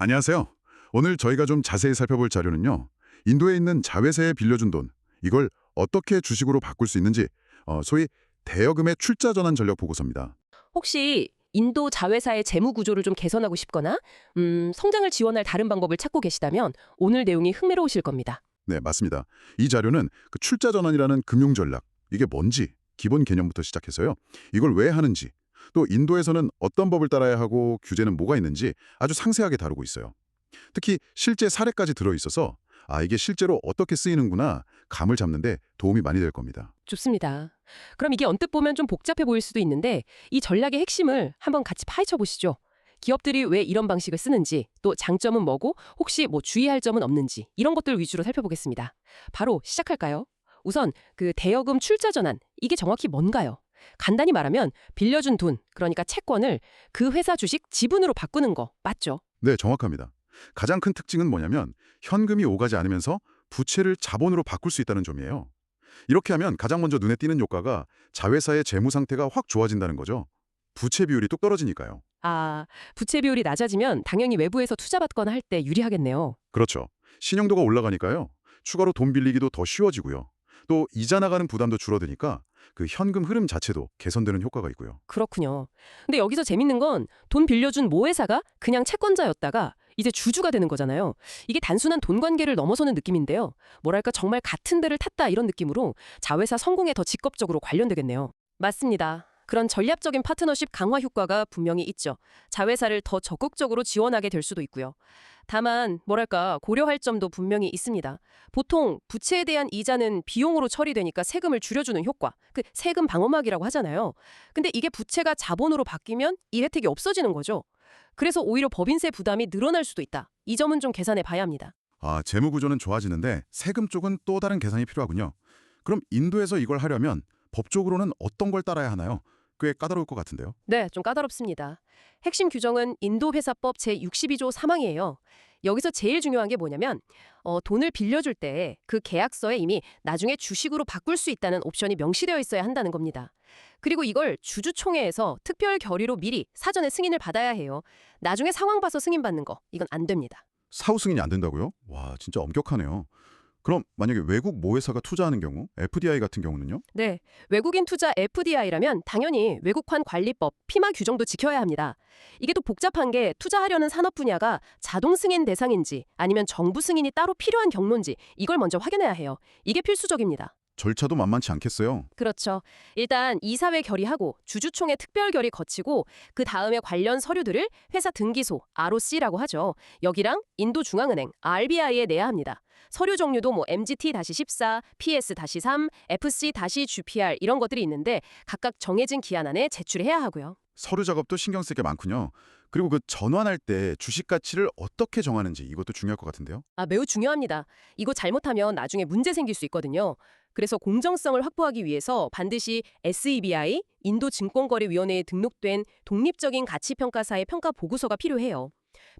안녕하세요. 오늘 저희가 좀 자세히 살펴볼 자료는요. 인도에 있는 자회사에 빌려준 돈, 이걸 어떻게 주식으로 바꿀 수 있는지, 어, 소위 대여금의 출자 전환 전략 보고서입니다. 혹시 인도 자회사의 재무 구조를 좀 개선하고 싶거나 음, 성장을 지원할 다른 방법을 찾고 계시다면 오늘 내용이 흥미로우실 겁니다. 네, 맞습니다. 이 자료는 그 출자 전환이라는 금융 전략, 이게 뭔지 기본 개념부터 시작해서요. 이걸 왜 하는지, 또 인도에서는 어떤 법을 따라야 하고 규제는 뭐가 있는지 아주 상세하게 다루고 있어요. 특히 실제 사례까지 들어 있어서 아, 이게 실제로 어떻게 쓰이는구나 감을 잡는데 도움이 많이 될 겁니다. 좋습니다. 그럼 이게 언뜻 보면 좀 복잡해 보일 수도 있는데 이 전략의 핵심을 한번 같이 파헤쳐 보시죠. 기업들이 왜 이런 방식을 쓰는지, 또 장점은 뭐고 혹시 뭐 주의할 점은 없는지 이런 것들 위주로 살펴보겠습니다. 바로 시작할까요? 우선 그 대여금 출자 전환 이게 정확히 뭔가요? 간단히 말하면 빌려준 돈, 그러니까 채권을 그 회사 주식 지분으로 바꾸는 거 맞죠? 네, 정확합니다. 가장 큰 특징은 뭐냐면 현금이 오가지 않으면서 부채를 자본으로 바꿀 수 있다는 점이에요. 이렇게 하면 가장 먼저 눈에 띄는 효과가 자회사의 재무 상태가 확 좋아진다는 거죠. 부채 비율이 뚝 떨어지니까요. 아, 부채 비율이 낮아지면 당연히 외부에서 투자받거나 할 때 유리하겠네요. 그렇죠. 신용도가 올라가니까요. 추가로 돈 빌리기도 더 쉬워지고요. 또 이자 나가는 부담도 줄어드니까 그 현금 흐름 자체도 개선되는 효과가 있고요. 그렇군요. 근데 여기서 재밌는 건 돈 빌려준 모 회사가 그냥 채권자였다가 이제 주주가 되는 거잖아요. 이게 단순한 돈 관계를 넘어서는 느낌인데요. 뭐랄까 정말 같은 데를 탔다 이런 느낌으로 자회사 성공에 더 직접적으로 관련되겠네요. 맞습니다. 그런 전략적인 파트너십 강화 효과가 분명히 있죠. 자회사를 더 적극적으로 지원하게 될 수도 있고요. 다만 뭐랄까 고려할 점도 분명히 있습니다. 보통 부채에 대한 이자는 비용으로 처리되니까 세금을 줄여주는 효과, 그 세금 방어막이라고 하잖아요. 근데 이게 부채가 자본으로 바뀌면 이 혜택이 없어지는 거죠. 그래서 오히려 법인세 부담이 늘어날 수도 있다. 이 점은 좀 계산해 봐야 합니다. 아, 재무 구조는 좋아지는데 세금 쪽은 또 다른 계산이 필요하군요. 그럼 인도에서 이걸 하려면 법적으로는 어떤 걸 따라야 하나요? 꽤 까다로울 것 같은데요. 네, 좀 까다롭습니다. 핵심 규정은 인도회사법 제62조 3항이에요. 여기서 제일 중요한 게 뭐냐면 어, 돈을 빌려줄 때 그 계약서에 이미 나중에 주식으로 바꿀 수 있다는 옵션이 명시되어 있어야 한다는 겁니다. 그리고 이걸 주주총회에서 특별 결의로 미리 사전에 승인을 받아야 해요. 나중에 상황 봐서 승인받는 거 이건 안 됩니다. 사후 승인이 안 된다고요? 와, 진짜 엄격하네요. 그럼 만약에 외국 모회사가 투자하는 경우, FDI 같은 경우는요? 네, 외국인 투자 FDI라면 당연히 외국환 관리법, 피마 규정도 지켜야 합니다. 이게 또 복잡한 게 투자하려는 산업 분야가 자동 승인 대상인지 아니면 정부 승인이 따로 필요한 경로인지 이걸 먼저 확인해야 해요. 이게 필수적입니다. 절차도 만만치 않겠어요. 그렇죠. 일단 이사회 결의하고 주주총회 특별 결의 거치고 그 다음에 관련 서류들을 회사 등기소 ROC라고 하죠. 여기랑 인도중앙은행 RBI에 내야 합니다. 서류 종류도 뭐 MGT-14, PS-3, FC-GPR 이런 것들이 있는데 각각 정해진 기한 안에 제출해야 하고요. 서류 작업도 신경 쓸 게 많군요. 그리고 그 전환할 때 주식 가치를 어떻게 정하는지 이것도 중요할 것 같은데요. 아, 매우 중요합니다. 이거 잘못하면 나중에 문제 생길 수 있거든요. 그래서 공정성을 확보하기 위해서 반드시 SEBI, 인도증권거래위원회에 등록된 독립적인 가치평가사의 평가 보고서가 필요해요.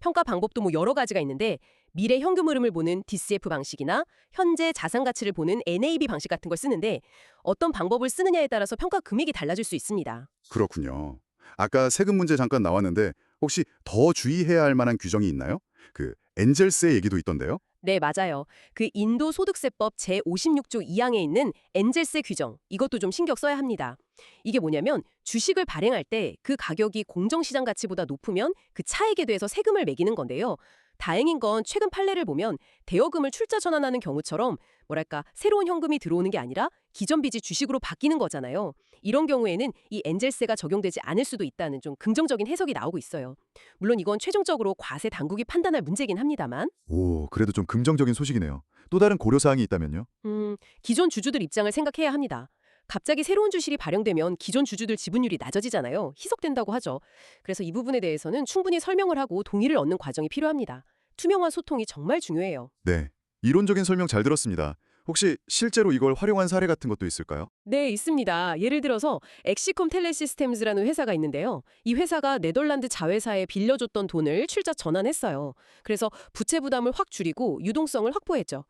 평가 방법도 뭐 여러 가지가 있는데 미래 현금 흐름을 보는 DCF 방식이나 현재 자산 가치를 보는 NAV 방식 같은 걸 쓰는데 어떤 방법을 쓰느냐에 따라서 평가 금액이 달라질 수 있습니다. 그렇군요. 아까 세금 문제 잠깐 나왔는데 혹시 더 주의해야 할 만한 규정이 있나요? 그 엔젤스의 얘기도 있던데요. 네, 맞아요. 그 인도 소득세법 제56조 2항에 있는 엔젤세 규정, 이것도 좀 신경 써야 합니다. 이게 뭐냐면 주식을 발행할 때 그 가격이 공정시장 가치보다 높으면 그 차액에 대해서 세금을 매기는 건데요. 다행인 건 최근 판례를 보면 대여금을 출자 전환하는 경우처럼 뭐랄까 새로운 현금이 들어오는 게 아니라 기존 빚이 주식으로 바뀌는 거잖아요. 이런 경우에는 이 엔젤세가 적용되지 않을 수도 있다는 좀 긍정적인 해석이 나오고 있어요. 물론 이건 최종적으로 과세 당국이 판단할 문제긴 합니다만 오, 그래도 좀 긍정적인 소식이네요. 또 다른 고려 사항이 있다면요? 음, 기존 주주들 입장을 생각해야 합니다. 갑자기 새로운 주식이 발행되면 기존 주주들 지분율이 낮아지잖아요. 희석된다고 하죠. 그래서 이 부분에 대해서는 충분히 설명을 하고 동의를 얻는 과정이 필요합니다. 투명한 소통이 정말 중요해요. 네. 이론적인 설명 잘 들었습니다. 혹시 실제로 이걸 활용한 사례 같은 것도 있을까요? 네, 있습니다. 예를 들어서 엑시콤 텔레시스템즈라는 회사가 있는데요. 이 회사가 네덜란드 자회사에 빌려줬던 돈을 출자 전환했어요. 그래서 부채 부담을 확 줄이고 유동성을 확보했죠.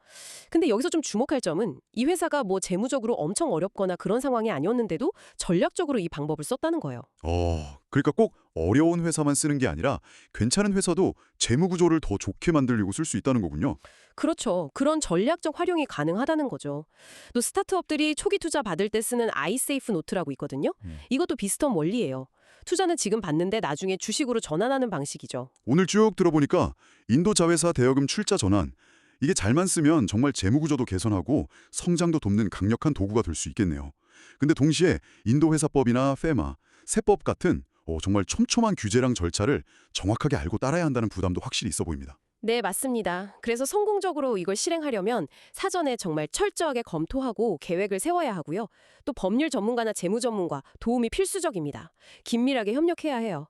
근데 여기서 좀 주목할 점은 이 회사가 뭐 재무적으로 엄청 어렵거나 그런 상황이 아니었는데도 전략적으로 이 방법을 썼다는 거예요. 어, 그러니까 꼭 어려운 회사만 쓰는 게 아니라 괜찮은 회사도 재무 구조를 더 좋게 만들려고 쓸 수 있다는 거군요. 그렇죠. 그런 전략적 활용이 가능하다는 거죠. 또 스타트업들이 초기 투자 받을 때 쓰는 아이세이프 노트라고 있거든요. 음. 이것도 비슷한 원리예요. 투자는 지금 받는데 나중에 주식으로 전환하는 방식이죠. 오늘 쭉 들어보니까 인도 자회사 대여금 출자 전환 이게 잘만 쓰면 정말 재무 구조도 개선하고 성장도 돕는 강력한 도구가 될 수 있겠네요. 근데 동시에 인도 회사법이나 페마, 세법 같은 어, 정말 촘촘한 규제랑 절차를 정확하게 알고 따라야 한다는 부담도 확실히 있어 보입니다. 네, 맞습니다. 그래서 성공적으로 이걸 실행하려면 사전에 정말 철저하게 검토하고 계획을 세워야 하고요. 또 법률 전문가나 재무 전문가 도움이 필수적입니다. 긴밀하게 협력해야 해요.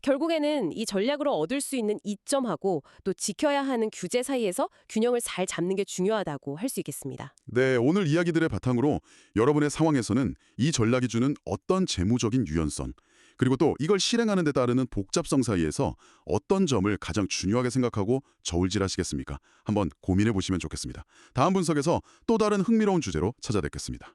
결국에는 이 전략으로 얻을 수 있는 이점하고 또 지켜야 하는 규제 사이에서 균형을 잘 잡는 게 중요하다고 할 수 있겠습니다. 네, 오늘 이야기들의 바탕으로 여러분의 상황에서는 이 전략이 주는 어떤 재무적인 유연성, 그리고 또 이걸 실행하는 데 따르는 복잡성 사이에서 어떤 점을 가장 중요하게 생각하고 저울질하시겠습니까? 한번 고민해 보시면 좋겠습니다. 다음 분석에서 또 다른 흥미로운 주제로 찾아뵙겠습니다.